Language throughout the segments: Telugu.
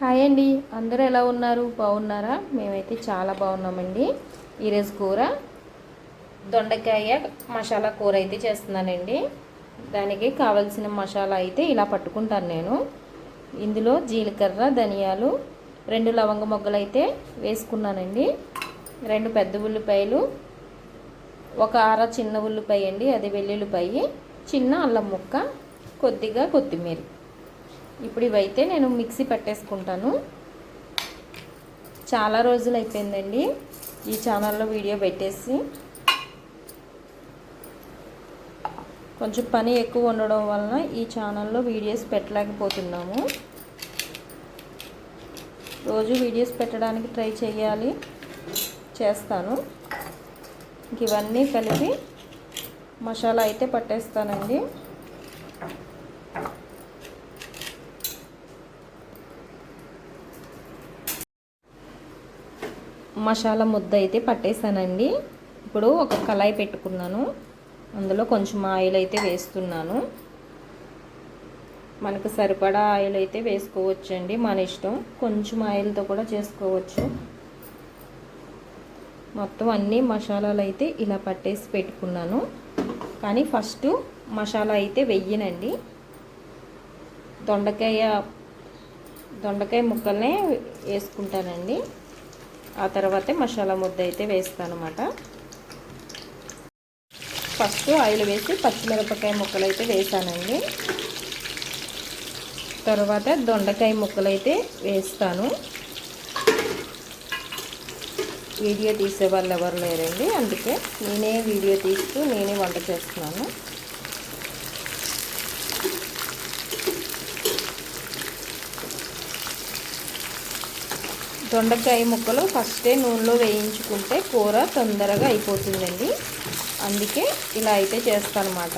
హాయ్ అండి. అందరూ ఎలా ఉన్నారు? బాగున్నారా? మేమైతే చాలా బాగున్నామండి. ఈరోజు కూర దొండకాయ మసాలా కూర అయితే చేస్తున్నానండి. దానికి కావలసిన మసాలా అయితే ఇలా పట్టుకుంటాను నేను. ఇందులో జీలకర్ర ధనియాలు రెండు లవంగ మొగ్గలు అయితే వేసుకున్నానండి. రెండు పెద్ద ఉల్లిపాయలు ఒక అర చిన్న ఉల్లిపాయ అండి అది వెల్లుల్లిపాయ. చిన్న అల్లం ముక్క కొద్దిగా కొత్తిమీర. ఇప్పుడు ఇవైతే నేను మిక్సీ పెట్టేసుకుంటాను. చాలా రోజులు అయిపోయిందండి ఈ ఛానల్లో వీడియో పెట్టేసి. కొంచెం పని ఎక్కువ ఉండడం వలన ఈ ఛానల్లో వీడియోస్ పెట్టలేకపోతున్నాము. రోజు వీడియోస్ పెట్టడానికి ట్రై చేయాలి. చేస్తాను. ఇంక ఇవన్నీ కలిపి మసాలా అయితే పట్టేస్తానండి. మసాలా ముద్ద అయితే పట్టేసానండి. ఇప్పుడు ఒక కళాయి పెట్టుకున్నాను. అందులో కొంచెం ఆయిల్ అయితే వేస్తున్నాను. మనకు సరిపడా ఆయిల్ అయితే వేసుకోవచ్చు అండి మన ఇష్టం. కొంచెం ఆయిల్తో కూడా చేసుకోవచ్చు. మొత్తం అన్ని మసాలాలు అయితే ఇలా పట్టేసి పెట్టుకున్నాను. కానీ ఫస్ట్ మసాలా అయితే వెయ్యనండి. దొండకాయ దొండకాయ ముక్కల్నే వేసుకుంటానండి. ఆ తర్వాతే మసాలా ముద్ద అయితే వేస్తాను అనమాట ఫస్ట్ ఆయిల్ వేసి పచ్చిమిరపకాయ ముక్కలు అయితే వేసానండి. తర్వాత దొండకాయ ముక్కలు అయితే వేస్తాను. వీడియో తీసే వాళ్ళు ఎవరు లేరండి. అందుకే నేనే వీడియో తీస్తూ నేనే వంట చేస్తున్నాను. దొండకాయ ముక్కలు ఫస్టే నూనెలో వేయించుకుంటే కూర తొందరగా అయిపోతుందండి. అందుకే ఇలా అయితే చేస్తానమాట.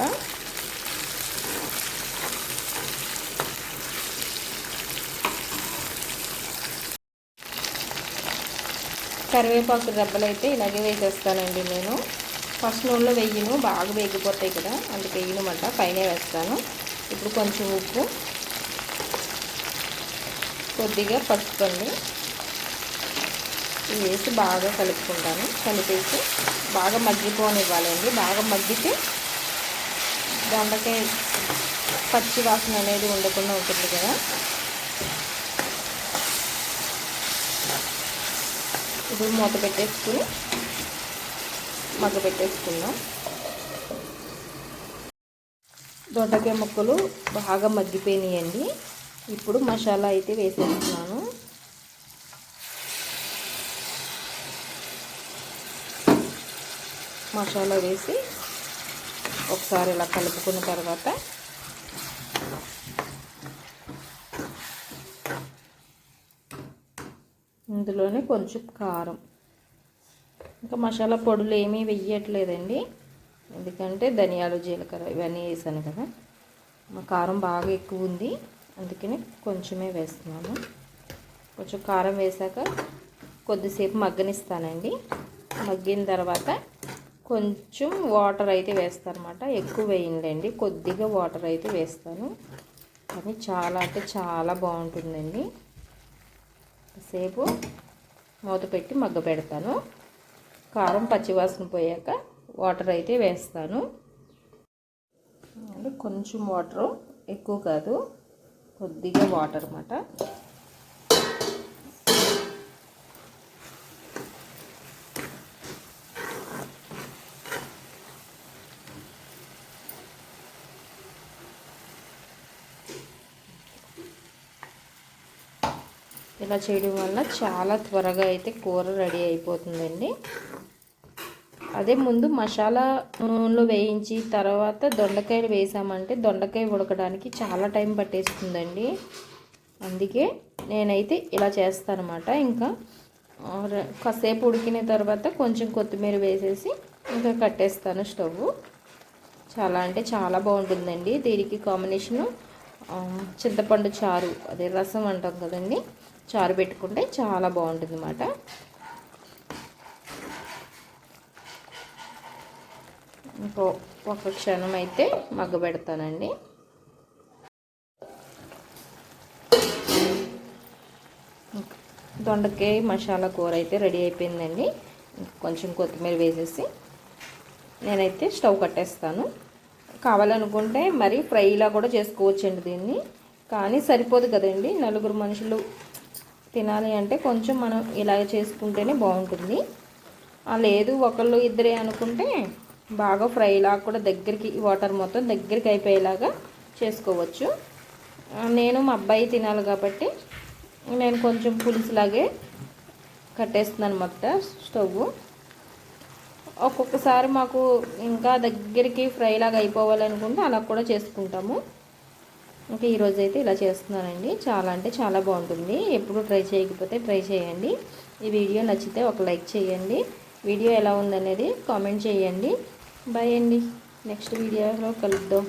కరివేపాకు దెబ్బలు అయితే ఇలాగే వేసేస్తానండి నేను. ఫస్ట్ నూనెలో వెయ్యను బాగా వేగిపోతాయి కదా అందుకు వేయనమాట పైన వేస్తాను. ఇప్పుడు కొంచెం ఉప్పు కొద్దిగా పసుపు అండి. వేసి బాగా కలుపుకుంటాను. కలిపేసి బాగా మగ్గిపోనివ్వాలండి. బాగా మగ్గితే దొండకాయ పచ్చి వాసన అనేది ఉండకుండా ఉంటుంది కదా. ఇప్పుడు మూత పెట్టేసుకుని మగ్గ పెట్టేసుకుందాం. దొండకాయ ముక్కలు బాగా మగ్గిపోయినాయండి. ఇప్పుడు మసాలా అయితే వేసేస్తున్నాను. మసాలా వేసి ఒకసారి ఇలా కలుపుకున్న తర్వాత ఇందులోనే కొంచెం కారం. ఇంకా మసాలా పొడులు ఏమీ వెయ్యట్లేదండి. ఎందుకంటే ధనియాలు జీలకర్ర ఇవన్నీ వేసాను కదా. మా కారం బాగా ఎక్కువ ఉంది. అందుకని కొంచెమే వేస్తున్నాను. కొంచెం కారం వేసాక కొద్దిసేపు మగ్గనిస్తానండి. మగ్గిన తర్వాత కొంచెం వాటర్ అయితే వేస్తాను అనమాట ఎక్కువ వేయండి కొద్దిగా వాటర్ అయితే వేస్తాను. కానీ చాలా అంటే చాలా బాగుంటుందండి. సేపు మూత పెట్టి మగ్గ పెడతాను. కారం పచ్చివాసన పోయాక వాటర్ అయితే వేస్తాను. అంటే కొంచెం వాటరు ఎక్కువ కాదు కొద్దిగా వాటర్ అన్నమాట ఇలా చేయడం వల్ల చాలా త్వరగా అయితే కూర రెడీ అయిపోతుందండి. అదే ముందు మసాలా నూనెలో వేయించి తర్వాత దొండకాయలు వేసామంటే దొండకాయ ఉడకడానికి చాలా టైం పట్టేస్తుందండి. అందుకే నేనైతే ఇలా చేస్తానమాట. ఇంకా కాసేపు ఉడికిన తర్వాత కొంచెం కొత్తిమీర వేసేసి ఇంకా కట్టేస్తాను స్టవ్ చాలా అంటే చాలా బాగుంటుందండి. దీనికి కాంబినేషను చింతపండు చారు అదే రసం అంటాం కదండి. చారు పెట్టుకుంటే చాలా బాగుంటుంది అన్నమాట ఇంకో ఒక క్షణం అయితే మగ్గ పెడతానండి. దొండకాయ మసాలా కూర అయితే రెడీ అయిపోయిందండి. కొంచెం కొత్తిమీర వేసేసి నేనైతే స్టవ్ కట్టేస్తాను. కావాలనుకుంటే మరి ఫ్రైలా కూడా చేసుకోవచ్చండి దీన్ని. కానీ సరిపోదు కదండి. నలుగురు మనుషులు తినాలి అంటే కొంచెం మనం ఇలాగ చేసుకుంటేనే బాగుంటుంది. లేదు ఒకళ్ళు ఇద్దరే అనుకుంటే బాగా ఫ్రైలా కూడా దగ్గరికి వాటర్ మొత్తం దగ్గరికి అయిపోయేలాగా చేసుకోవచ్చు. నేను మా అబ్బాయి తినాలి కాబట్టి నేను కొంచెం పులుసులాగే కట్టేస్తున్నాను అనమాట స్టవ్. ఒక్కొక్కసారి మాకు ఇంకా దగ్గరికి ఫ్రై లాగా అయిపోవాలనుకుంటే అలా కూడా చేసుకుంటాము. ఇంకా ఈరోజు అయితే ఇలా చేస్తున్నానండి. చాలా అంటే చాలా బాగుంటుంది. ఎప్పుడు ట్రై చేయకపోతే ట్రై చేయండి. ఈ వీడియో నచ్చితే ఒక లైక్ చేయండి. వీడియో ఎలా ఉందనేది కామెంట్ చేయండి. బాయ్ అండి. నెక్స్ట్ వీడియోలో కలుద్దాం.